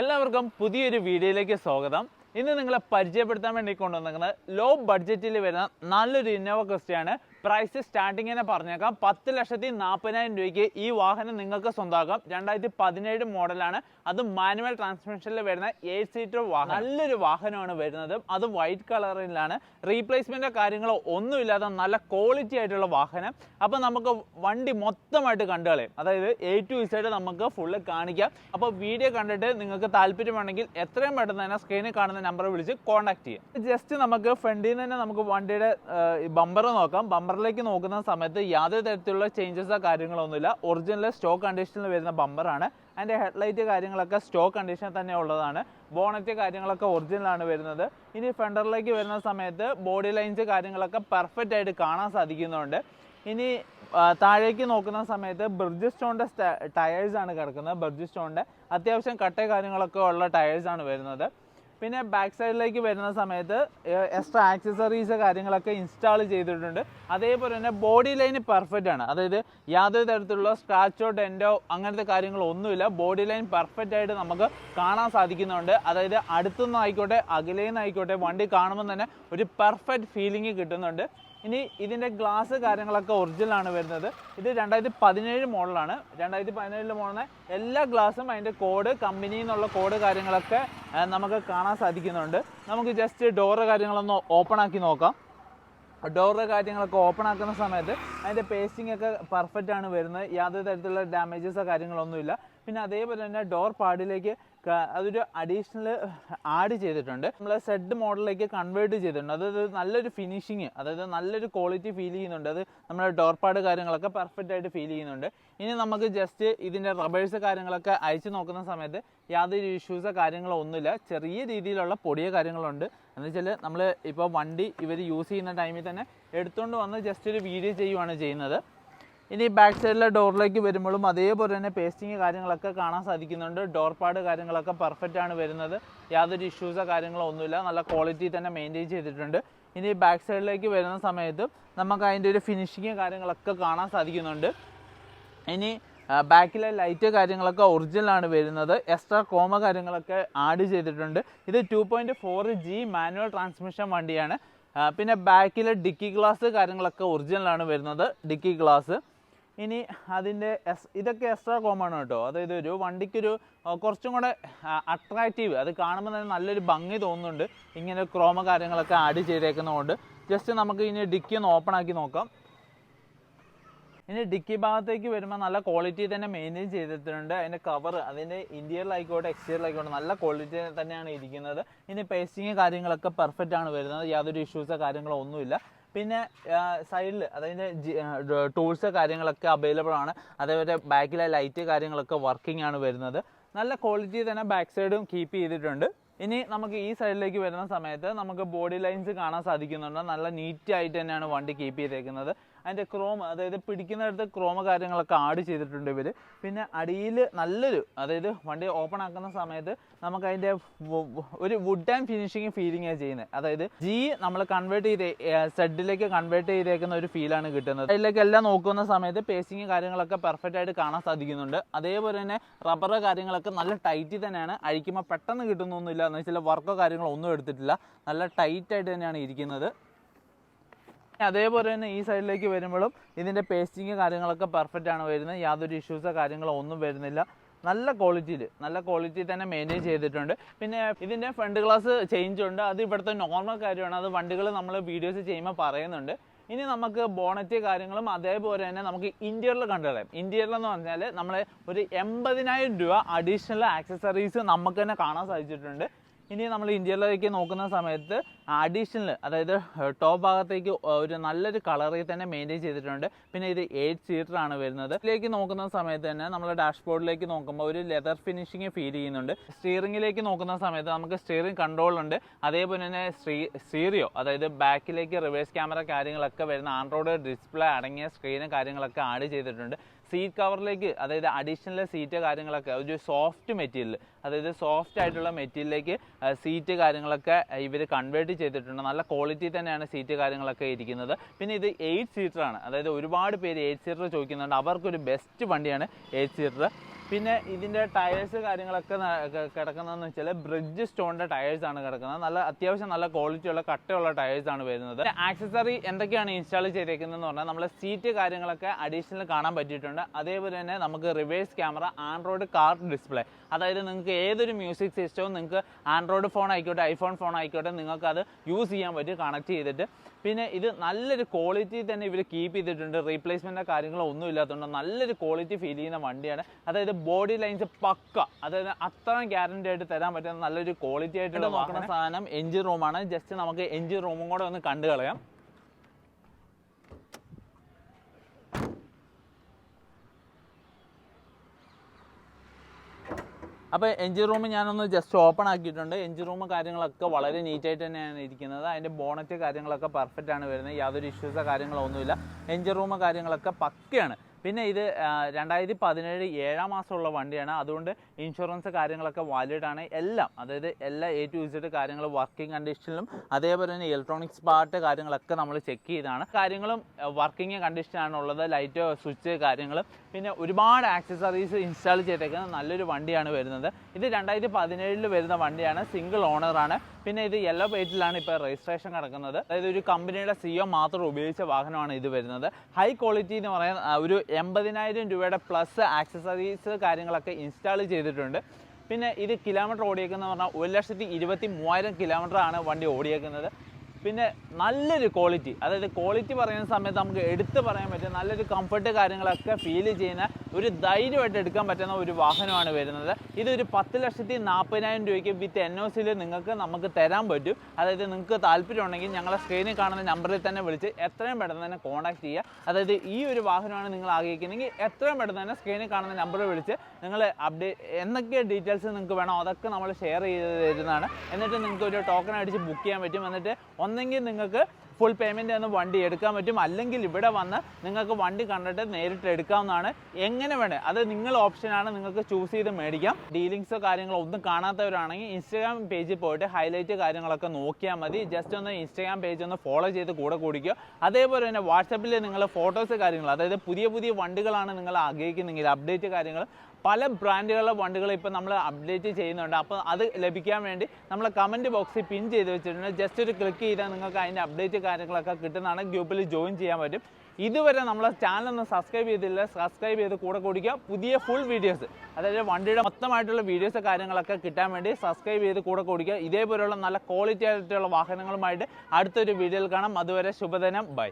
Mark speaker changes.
Speaker 1: എല്ലാവർക്കും പുതിയൊരു വീഡിയോയിലേക്ക് സ്വാഗതം. ഇന്ന് നിങ്ങളെ പരിചയപ്പെടുത്താൻ വേണ്ടി കൊണ്ടുവന്നിരിക്കുന്നത് ലോ ബഡ്ജറ്റിൽ വരുന്ന നല്ലൊരു ഇന്നോവ ക്രിസ്റ്റയാണ് പ്രൈസ് സ്റ്റാർട്ടിങ് തന്നെ പറഞ്ഞേക്കാം. പത്ത് ലക്ഷത്തി നാൽപ്പതിനായിരം രൂപയ്ക്ക് ഈ വാഹനം നിങ്ങൾക്ക് സ്വന്തമാക്കാം രണ്ടായിരത്തി പതിനേഴ് മോഡലാണ്. അത് മാനുവൽ ട്രാൻസ്മിഷനിൽ വരുന്ന എയ്റ്റ് സീറ്റർ വാഹനം. നല്ലൊരു വാഹനമാണ് വരുന്നത്. അത് വൈറ്റ് കളറിലാണ് റീപ്ലേസ്മെന്റോ കാര്യങ്ങളോ ഒന്നുമില്ലാത്ത നല്ല ക്വാളിറ്റി ആയിട്ടുള്ള വാഹനം. അപ്പോൾ നമുക്ക് വണ്ടി മൊത്തമായിട്ട് കണ്ടു കളയും. അതായത് എ ടു ഇസൈഡ് നമുക്ക് ഫുള്ള് കാണിക്കാം. അപ്പോൾ വീഡിയോ കണ്ടിട്ട് നിങ്ങൾക്ക് താല്പര്യമുണ്ടെങ്കിൽ എത്രയും പെട്ടെന്ന് തന്നെ സ്ക്രീനിൽ കാണുന്ന നമ്പർ വിളിച്ച് കോൺടാക്ട് ചെയ്യാം. ജസ്റ്റ് നമുക്ക് ഫ്രണ്ടിൽ നിന്ന് തന്നെ നമുക്ക് വണ്ടിയുടെ ബമ്പർ നോക്കാം. ബമ്പറിലേക്ക് നോക്കുന്ന സമയത്ത് യാതൊരു തരത്തിലുള്ള ചേഞ്ചസോ കാര്യങ്ങളൊന്നുമില്ല. ഒറിജിനൽ സ്റ്റോക്ക് കണ്ടീഷനിൽ വരുന്ന ബമ്പറാണ് അതിന്റെ ഹെഡ്ലൈറ്റ് കാര്യങ്ങളൊക്കെ സ്റ്റോക്ക് കണ്ടീഷനിൽ തന്നെ ഉള്ളതാണ്. ബോണറ്റ് കാര്യങ്ങളൊക്കെ ഒറിജിനലാണ് വരുന്നത്. ഇനി ഫെൻഡറിലേക്ക് വരുന്ന സമയത്ത് ബോഡി ലൈൻസ് കാര്യങ്ങളൊക്കെ പെർഫെക്റ്റ് ആയിട്ട് കാണാൻ സാധിക്കുന്നുണ്ട്. ഇനി താഴേക്ക് നോക്കുന്ന സമയത്ത് ബ്രിഡ്ജ് സ്റ്റോണിന്റെ ടയേഴ്സ് ആണ് കിടക്കുന്നത്. ബ്രിഡ്ജ് സ്റ്റോണിന്റെ അത്യാവശ്യം കട്ട കാര്യങ്ങളൊക്കെ ഉള്ള ടയേഴ്സാണ് വരുന്നത്. പിന്നെ ബാക്ക് സൈഡിലേക്ക് വരുന്ന സമയത്ത് എക്സ്ട്രാ ആക്സസറീസ് കാര്യങ്ങളൊക്കെ ഇൻസ്റ്റാൾ ചെയ്തിട്ടുണ്ട്. അതേപോലെ തന്നെ ബോഡി ലൈൻ പെർഫെക്റ്റ് ആണ്. അതായത് യാതൊരു തരത്തിലുള്ള സ്ക്രാച്ചോ ഡെന്റോ അങ്ങനത്തെ കാര്യങ്ങളൊന്നുമില്ല. ബോഡി ലൈൻ പെർഫെക്റ്റ് ആയിട്ട് നമുക്ക് കാണാൻ സാധിക്കുന്നുണ്ട്. അതായത് അടുത്തുനിന്നായിക്കോട്ടെ അകലേന്നായിക്കോട്ടെ അകലേന്ന് വണ്ടി കാണുമ്പോൾ തന്നെ ഒരു പെർഫെക്റ്റ് ഫീലിംഗ് കിട്ടുന്നുണ്ട്. ഇനി ഇതിന്റെ ഗ്ലാസ് കാര്യങ്ങളൊക്കെ ഒറിജിനലാണ് വരുന്നത്. ഇത് രണ്ടായിരത്തി പതിനേഴ് മോഡലാണ് രണ്ടായിരത്തി പതിനേഴിലെ മോഡലിന് എല്ലാ ഗ്ലാസും അതിന്റെ കോഡ് കമ്പനിയിൽ നിന്നുള്ള കോഡ് കാര്യങ്ങളൊക്കെ നമുക്ക് കാണാൻ സാധിക്കുന്നുണ്ട്. നമുക്ക് ജസ്റ്റ് ഡോറ് കാര്യങ്ങളൊന്ന് ഓപ്പൺ ആക്കി നോക്കാം. ഡോറ് കാര്യങ്ങളൊക്കെ ഓപ്പൺ ആക്കുന്ന സമയത്ത് അതിന്റെ പേസ്റ്റിംഗ് ഒക്കെ പെർഫെക്റ്റ് ആണ് വരുന്നത്. യാതൊരു തരത്തിലുള്ള ഡാമേജസോ കാര്യങ്ങളൊന്നുമില്ല. പിന്നെ അതേപോലെ തന്നെ ഡോർ പാഡിലേക്ക് അതൊരു അഡീഷണൽ ആഡ് ചെയ്തിട്ടുണ്ട്. നമ്മൾ സെഡ് മോഡലിലേക്ക് കൺവേർട്ട് ചെയ്തിട്ടുണ്ട്. അതായത് നല്ലൊരു ഫിനിഷിങ് അതായത് നല്ലൊരു ക്വാളിറ്റി ഫീൽ ചെയ്യുന്നുണ്ട്. അത് നമ്മുടെ ഡോർ പാഡ് കാര്യങ്ങളൊക്കെ പെർഫെക്റ്റ് ആയിട്ട് ഫീൽ ചെയ്യുന്നുണ്ട്. ഇനി നമുക്ക് ജസ്റ്റ് ഇതിന്റെ റബേഴ്സ് കാര്യങ്ങളൊക്കെ അയച്ചു നോക്കുന്ന സമയത്ത് യാതൊരു ഇഷ്യൂസോ കാര്യങ്ങളോ ഒന്നുമില്ല. ചെറിയ രീതിയിലുള്ള പൊടിയ കാര്യങ്ങളുണ്ട്. എന്ന് വെച്ചാൽ നമ്മൾ ഇപ്പോൾ വണ്ടി ഇവർ യൂസ് ചെയ്യുന്ന ടൈമിൽ തന്നെ എടുത്തുകൊണ്ട് വന്ന് ജസ്റ്റ് ഒരു വീഡിയോ ചെയ്യുവാണ് ചെയ്യുന്നത്. ഇനി ബാക്ക് സൈഡിലെ ഡോറിലേക്ക് വരുമ്പോഴും അതേപോലെ തന്നെ പേസ്റ്റിങ് കാര്യങ്ങളൊക്കെ കാണാൻ സാധിക്കുന്നുണ്ട്. ഡോർ പാഡ് കാര്യങ്ങളൊക്കെ പെർഫെക്റ്റ് ആണ് വരുന്നത്. യാതൊരു ഇഷ്യൂസോ കാര്യങ്ങളോ ഒന്നുമില്ല. നല്ല ക്വാളിറ്റി തന്നെ മെയിന്റെയിൻ ചെയ്തിട്ടുണ്ട്. ഇനി ബാക്ക് സൈഡിലേക്ക് വരുന്ന സമയത്ത് നമുക്ക് അതിന്റെ ഒരു ഫിനിഷിങ് കാര്യങ്ങളൊക്കെ കാണാൻ സാധിക്കുന്നുണ്ട്. ഇനി ബാക്കിലെ ലൈറ്റ് കാര്യങ്ങളൊക്കെ ഒറിജിനൽ ആണ് വരുന്നത്. എക്സ്ട്രാ കോമ കാര്യങ്ങളൊക്കെ ആഡ് ചെയ്തിട്ടുണ്ട്. ഇത് two point four G manual transmission വണ്ടിയാണ്. പിന്നെ ബാക്കിലെ ഡിക്കി ഗ്ലാസ് കാര്യങ്ങളൊക്കെ ഒറിജിനലാണ് വരുന്നത്. ഡിക്കി ഗ്ലാസ് ഇനി അതിന്റെ എസ് ഇതൊക്കെ എക്സ്ട്രാ കോമാണ് കേട്ടോ. അതായത് ഒരു വണ്ടിക്കൊരു കുറച്ചും കൂടെ അട്രാക്റ്റീവ് അത് കാണുമ്പോൾ തന്നെ നല്ലൊരു ഭംഗി തോന്നുന്നുണ്ട്. ഇങ്ങനെ ക്രോമ കാര്യങ്ങളൊക്കെ ആഡ് ചെയ്തേക്കുന്നതുകൊണ്ട്. ജസ്റ്റ് നമുക്ക് ഇനി ഡിക്കി ഒന്ന് ഓപ്പൺ ആക്കി നോക്കാം. ഇനി ഡിക്കി ഭാഗത്തേക്ക് വരുമ്പോൾ നല്ല ക്വാളിറ്റി തന്നെ മെയിന്റെയിൻ ചെയ്തിട്ടുണ്ട്. അതിന്റെ കവർ അതിന്റെ ഇന്റീരിയലായിക്കോട്ടെ എക്സ്റ്റീരിയലായിക്കോട്ടെ നല്ല ക്വാളിറ്റി തന്നെയാണ് ഇരിക്കുന്നത്. ഇനി പേസ്റ്റിങ് കാര്യങ്ങളൊക്കെ പെർഫെക്റ്റ് ആണ് വരുന്നത്. യാതൊരു ഇഷ്യൂസോ കാര്യങ്ങളോ ഒന്നുമില്ല. പിന്നെ സൈഡിൽ അതിന്റെ ടൂൾസ് കാര്യങ്ങളൊക്കെ അവൈലബിൾ ആണ്. അതേപോലെ ബാക്കിലെ ലൈറ്റ് കാര്യങ്ങളൊക്കെ വർക്കിംഗ് ആണ് വരുന്നത്. നല്ല ക്വാളിറ്റി തന്നെ ബാക്ക് സൈഡും കീപ്പ് ചെയ്തിട്ടുണ്ട്. ഇനി നമുക്ക് ഈ സൈഡിലേക്ക് വരുന്ന സമയത്ത് നമുക്ക് ബോഡി ലൈൻസ് കാണാൻ സാധിക്കുന്നുണ്ട്. നല്ല നീറ്റായിട്ട് തന്നെയാണ് വണ്ടി കീപ്പ് ചെയ്തേക്കുന്നത്. അതിന്റെ ക്രോം അതായത് പിടിക്കുന്നിടത്ത് ക്രോമ കാര്യങ്ങളൊക്കെ ആഡ് ചെയ്തിട്ടുണ്ട് ഇവർ പിന്നെ അടിയിൽ നല്ലൊരു അതായത് വണ്ടി ഓപ്പൺ ആക്കുന്ന സമയത്ത് നമുക്ക് അതിന്റെ ഒരു വുഡ് ആൻഡ് ഫിനിഷിങ് ആണ് ചെയ്യുന്നത്. അതായത് ജി നമ്മൾ കൺവേർട്ട് ചെയ്ത് സെഡിലേക്ക് കൺവേർട്ട് ചെയ്തേക്കുന്ന ഒരു ഫീലാണ് കിട്ടുന്നത്. അതിലേക്ക് എല്ലാം നോക്കുന്ന സമയത്ത് പേസിങ് കാര്യങ്ങളൊക്കെ പെർഫെക്റ്റ് ആയിട്ട് കാണാൻ സാധിക്കുന്നുണ്ട്. അതേപോലെ തന്നെ റബ്ബർ കാര്യങ്ങളൊക്കെ നല്ല ടൈറ്റ് തന്നെയാണ്. അഴിക്കുമ്പോൾ പെട്ടെന്ന് കിട്ടുന്നൊന്നുമില്ല. എന്ന് വെച്ചാൽ വർക്കോ കാര്യങ്ങളോ ഒന്നും എടുത്തിട്ടില്ല. നല്ല ടൈറ്റ് ആയിട്ട് തന്നെയാണ് ഇരിക്കുന്നത്. അതേപോലെ തന്നെ ഈ സൈഡിലേക്ക് വരുമ്പോഴും ഇതിന്റെ പേസ്റ്റിങ് കാര്യങ്ങളൊക്കെ പെർഫെക്റ്റ് ആണ് വരുന്നത്. യാതൊരു ഇഷ്യൂസോ കാര്യങ്ങളോ ഒന്നും വരുന്നില്ല. നല്ല ക്വാളിറ്റിയിൽ നല്ല ക്വാളിറ്റി തന്നെ മെയിന്റെയിൻ ചെയ്തിട്ടുണ്ട്. പിന്നെ ഇതിന്റെ ഫ്രണ്ട് ഗ്ലാസ് ചേഞ്ച് ഉണ്ട്. അത് ഇവിടുത്തെ നോർമൽ കാര്യമാണ്. അത് വണ്ടികൾ നമ്മൾ വീഡിയോസ് ചെയ്യുമ്പോൾ പറയുന്നുണ്ട്. ഇനി നമുക്ക് ബോണറ്റ് കാര്യങ്ങളും അതേപോലെ തന്നെ നമുക്ക് ഇന്റീരിയറിൽ കണ്ടുകളയാം എന്ന് പറഞ്ഞാൽ നമ്മൾ ഒരു എൺപതിനായിരം രൂപ അഡീഷണൽ ആക്സസറീസ് നമുക്ക് തന്നെ കാണാൻ സാധിച്ചിട്ടുണ്ട്. ഇനി നമ്മൾ ഇന്ത്യയിലേക്ക് നോക്കുന്ന സമയത്ത് അഡീഷണൽ അതായത് ടോപ്പ് ഭാഗത്തേക്ക് ഒരു നല്ലൊരു കളറിൽ തന്നെ മെയിന്റെയിൻ ചെയ്തിട്ടുണ്ട്. പിന്നെ ഇത് എയ്റ്റ് സീറ്റർ ആണ് വരുന്നത്. ഇതിലേക്ക് നോക്കുന്ന സമയത്ത് തന്നെ നമ്മൾ ഡാഷ്ബോർഡിലേക്ക് നോക്കുമ്പോൾ ഒരു ലെതർ ഫിനിഷിങ് ഫീൽ ചെയ്യുന്നുണ്ട്. സ്റ്റിയറിംഗിലേക്ക് നോക്കുന്ന സമയത്ത് നമുക്ക് സ്റ്റിയറിംഗ് കൺട്രോൾ ഉണ്ട്. അതേപോലെ തന്നെ സ്റ്റീറിയോ അതായത് ബാക്കിലേക്ക് റിവേഴ്സ് ക്യാമറ കാര്യങ്ങളൊക്കെ വരുന്ന ആൻഡ്രോയിഡ് ഡിസ്പ്ലേ അടങ്ങിയ സ്ക്രീനും കാര്യങ്ങളൊക്കെ ആഡ് ചെയ്തിട്ടുണ്ട്. സീറ്റ് കവറിലേക്ക് അതായത് അഡീഷണൽ സീറ്റ് കാര്യങ്ങളൊക്കെ ഒരു സോഫ്റ്റ് മെറ്റീരിയൽ അതായത് സോഫ്റ്റ് ആയിട്ടുള്ള മെറ്റീരിയലിലേക്ക് സീറ്റ് കാര്യങ്ങളൊക്കെ ഇവർ കൺവേർട്ട് ചെയ്തിട്ടുണ്ട്. നല്ല ക്വാളിറ്റി തന്നെയാണ് സീറ്റ് കാര്യങ്ങളൊക്കെ ഇരിക്കുന്നത്. പിന്നെ ഇത് എയ്റ്റ് സീറ്റർ ആണ്. അതായത് ഒരുപാട് പേര് എയ്റ്റ് സീറ്റർ ചോദിക്കുന്നുണ്ട്. അവർക്കൊരു ബെസ്റ്റ് വണ്ടിയാണ് എയ്റ്റ് സീറ്റർ പിന്നെ ഇതിന്റെ ടയേഴ്സ് കാര്യങ്ങളൊക്കെ കിടക്കുന്നതെന്ന് വെച്ചാൽ ബ്രിഡ്ജ് സ്റ്റോണിന്റെ ടയേഴ്സ് ആണ് കിടക്കുന്നത്. നല്ല അത്യാവശ്യം നല്ല ക്വാളിറ്റിയുള്ള കട്ടയുള്ള ടയേഴ്സ് ആണ് വരുന്നത്. ആക്സസറി എന്തൊക്കെയാണ് ഇൻസ്റ്റാൾ ചെയ്തേക്കുന്നതെന്ന് പറഞ്ഞാൽ നമ്മളെ സീറ്റ് കാര്യങ്ങളൊക്കെ അഡീഷണൽ കാണാൻ പറ്റിയിട്ടുണ്ട്. അതേപോലെ തന്നെ നമുക്ക് reverse camera android car display അതായത് നിങ്ങൾക്ക് ഏതൊരു മ്യൂസിക് സിസ്റ്റവും നിങ്ങൾക്ക് ആൻഡ്രോയിഡ് ഫോൺ ആയിക്കോട്ടെ ഐഫോൺ ഫോൺ ആയിക്കോട്ടെ നിങ്ങൾക്കത് യൂസ് ചെയ്യാൻ പറ്റും കണക്ട് ചെയ്തിട്ട്. പിന്നെ ഇത് നല്ലൊരു ക്വാളിറ്റി തന്നെ ഇവർ കീപ്പ് ചെയ്തിട്ടുണ്ട്. റീപ്ലേസ്മെന്റ് കാര്യങ്ങളോ ഒന്നും ഇല്ലാത്തതുകൊണ്ട് നല്ലൊരു ക്വാളിറ്റി ഫീൽ ചെയ്യുന്ന വണ്ടിയാണ്. അതായത് ബോഡി ലൈൻസ് പക്ക. അതായത് അത്രയും ഗ്യാരണ്ടി ആയിട്ട് തരാൻ പറ്റുന്ന നല്ലൊരു ക്വാളിറ്റി ആയിട്ടുള്ള നോക്കുന്ന സാധനം എഞ്ചിൻ റൂമാണ് ജസ്റ്റ് നമുക്ക് എഞ്ചിൻ റൂമും കൂടെ ഒന്ന് കണ്ടു കളയാം. അപ്പോൾ എഞ്ചിൻ റൂം ഞാനൊന്ന് ജസ്റ്റ് ഓപ്പൺ ആക്കിയിട്ടുണ്ട്. എഞ്ചിൻ റൂം കാര്യങ്ങളൊക്കെ വളരെ നീറ്റായിട്ട് തന്നെയാണ് ഇരിക്കുന്നത്. അതിന്റെ ബോണറ്റ് കാര്യങ്ങളൊക്കെ പെർഫെക്റ്റ് ആണ് വരുന്നത്. യാതൊരു ഇഷ്യൂസോ കാര്യങ്ങളോ ഒന്നുമില്ല എഞ്ചിൻ റൂം കാര്യങ്ങളൊക്കെ പക്കയാണ്. പിന്നെ ഇത് രണ്ടായിരത്തി പതിനേഴ് ഏഴാം മാസമുള്ള വണ്ടിയാണ്. അതുകൊണ്ട് ഇൻഷുറൻസ് കാര്യങ്ങളൊക്കെ വാലിഡ് ആണ്. എല്ലാം അതായത് എല്ലാ എ ടു ഇസഡ് കാര്യങ്ങൾ വർക്കിംഗ് കണ്ടീഷനിലും അതേപോലെ തന്നെ ഇലക്ട്രോണിക്സ് പാർട്ട് കാര്യങ്ങളൊക്കെ നമ്മൾ ചെക്ക് ചെയ്താണ്. കാര്യങ്ങളും വർക്കിംഗ് കണ്ടീഷനാണ് ഉള്ളത് ലൈറ്റ് സ്വിച്ച് കാര്യങ്ങൾ പിന്നെ ഒരുപാട് ആക്സസറീസ് ഇൻസ്റ്റാൾ ചെയ്തേക്കുന്ന നല്ലൊരു വണ്ടിയാണ് വരുന്നത്. ഇത് രണ്ടായിരത്തി പതിനേഴിൽ വരുന്ന വണ്ടിയാണ് സിംഗിൾ ഓണറാണ് പിന്നെ ഇത് യെല്ലോ പേജിലാണ് ഇപ്പോൾ രജിസ്ട്രേഷൻ കിടക്കുന്നത്. അതായത് ഒരു കമ്പനിയുടെ സിഒ മാത്രം ഉപയോഗിച്ച വാഹനമാണ് ഇത് വരുന്നത്. ഹൈ ക്വാളിറ്റി എന്ന് പറയാൻ ഒരു എൺപതിനായിരം രൂപയുടെ പ്ലസ് ആക്സസറീസ് കാര്യങ്ങളൊക്കെ ഇൻസ്റ്റാൾ ചെയ്തിട്ടുണ്ട്. പിന്നെ ഇത് കിലോമീറ്റർ ഓടിയേക്കുന്നത് പറഞ്ഞാൽ ഒരു ലക്ഷത്തി ഇരുപത്തി മൂവായിരം കിലോമീറ്റർ ആണ് വണ്ടി ഓടിയേക്കുന്നത്. പിന്നെ നല്ലൊരു ക്വാളിറ്റി അതായത് ക്വാളിറ്റി പറയുന്ന സമയത്ത് നമുക്ക് എടുത്ത് പറയാൻ പറ്റും നല്ലൊരു കംഫർട്ട് കാര്യങ്ങളൊക്കെ ഫീൽ ചെയ്യുന്ന ഒരു ധൈര്യമായിട്ട് എടുക്കാൻ പറ്റുന്ന ഒരു വാഹനമാണ് വരുന്നത്. ഇതൊരു പത്ത് ലക്ഷത്തി നാൽപ്പതിനായിരം രൂപയ്ക്ക് വിത്ത് എൻ ഒ സിയിൽ നിങ്ങൾക്ക് നമുക്ക് തരാൻ പറ്റും. അതായത് നിങ്ങൾക്ക് താല്പര്യമുണ്ടെങ്കിൽ ഞങ്ങളെ സ്ക്രീനിൽ കാണുന്ന നമ്പറിൽ തന്നെ വിളിച്ച് എത്രയും പെട്ടെന്ന് തന്നെ കോൺടാക്ട് ചെയ്യുക. അതായത് ഈ ഒരു വാഹനമാണ് നിങ്ങൾ ആഗ്രഹിക്കുന്നതെങ്കിൽ എത്രയും പെട്ടെന്ന് തന്നെ സ്ക്രീനിൽ കാണുന്ന നമ്പർ വിളിച്ച് നിങ്ങൾ അപ്ഡേറ്റ് എന്തൊക്കെ ഡീറ്റെയിൽസ് നിങ്ങൾക്ക് വേണോ അതൊക്കെ നമ്മൾ ഷെയർ ചെയ്ത് തരുന്നതാണ്. എന്നിട്ട് നിങ്ങൾക്ക് ഒരു ടോക്കൺ അടിച്ച് ബുക്ക് ചെയ്യാൻ പറ്റും. എന്നിട്ട് ഒന്നെങ്കിൽ നിങ്ങൾക്ക് ഫുൾ പേയ്മെന്റ് തന്നെ വണ്ടി എടുക്കാൻ പറ്റും. അല്ലെങ്കിൽ ഇവിടെ വന്ന് നിങ്ങൾക്ക് വണ്ടി കണ്ടിട്ട് നേരിട്ട് എടുക്കാവുന്നതാണ്. എങ്ങനെ വേണേ. അത് നിങ്ങൾ ഓപ്ഷനാണ് നിങ്ങൾക്ക് ചൂസ് ചെയ്ത് മേടിക്കാം. ഡീലിങ്സോ കാര്യങ്ങളോ ഒന്നും കാണാത്തവരാണെങ്കിൽ ഇൻസ്റ്റാഗ്രാം പേജിൽ പോയിട്ട് ഹൈലൈറ്റ് കാര്യങ്ങളൊക്കെ നോക്കിയാൽ മതി. ജസ്റ്റ് ഒന്ന് ഇൻസ്റ്റാഗ്രാം പേജ് ഒന്ന് ഫോളോ ചെയ്ത് കൂടെ കൂടിക്കുക അതേപോലെ തന്നെ വാട്സപ്പിൽ നിങ്ങൾ ഫോട്ടോസ് കാര്യങ്ങൾ അതായത് പുതിയ പുതിയ വണ്ടികളാണ് നിങ്ങൾ ആഗ്രഹിക്കുന്നെങ്കിൽ അപ്ഡേറ്റ് കാര്യങ്ങൾ പല ബ്രാൻഡുകളുടെ വണ്ടികൾ ഇപ്പോൾ നമ്മൾ അപ്ഡേറ്റ് ചെയ്യുന്നുണ്ട്. അപ്പോൾ അത് ലഭിക്കാൻ വേണ്ടി നമ്മൾ കമന്റ് ബോക്സിൽ പിൻ ചെയ്ത് വെച്ചിട്ടുണ്ട്. ജസ്റ്റ് ഒരു ക്ലിക്ക് ചെയ്താൽ നിങ്ങൾക്ക് അതിന്റെ അപ്ഡേറ്റ് കാര്യങ്ങളൊക്കെ കിട്ടുന്നതാണ്. ഗ്രൂപ്പിൽ ജോയിൻ ചെയ്യാൻ പറ്റും. ഇതുവരെ നമ്മളെ ചാനൽ ഒന്ന് സബ്സ്ക്രൈബ് ചെയ്തില്ല. സബ്സ്ക്രൈബ് ചെയ്ത് കൂടെ കൂടിക്കുക. പുതിയ ഫുൾ വീഡിയോസ് അതായത് വണ്ടിയുടെ മൊത്തമായിട്ടുള്ള വീഡിയോസ് കാര്യങ്ങളൊക്കെ കിട്ടാൻ വേണ്ടി സബ്സ്ക്രൈബ് ചെയ്ത് കൂടെ കൂടിക്കുക. ഇതേപോലെയുള്ള നല്ല ക്വാളിറ്റി ആയിട്ടുള്ള വാഹനങ്ങളുമായിട്ട് അടുത്തൊരു വീഡിയോയിൽ കാണാം. അതുവരെ ശുഭദിനം. ബൈ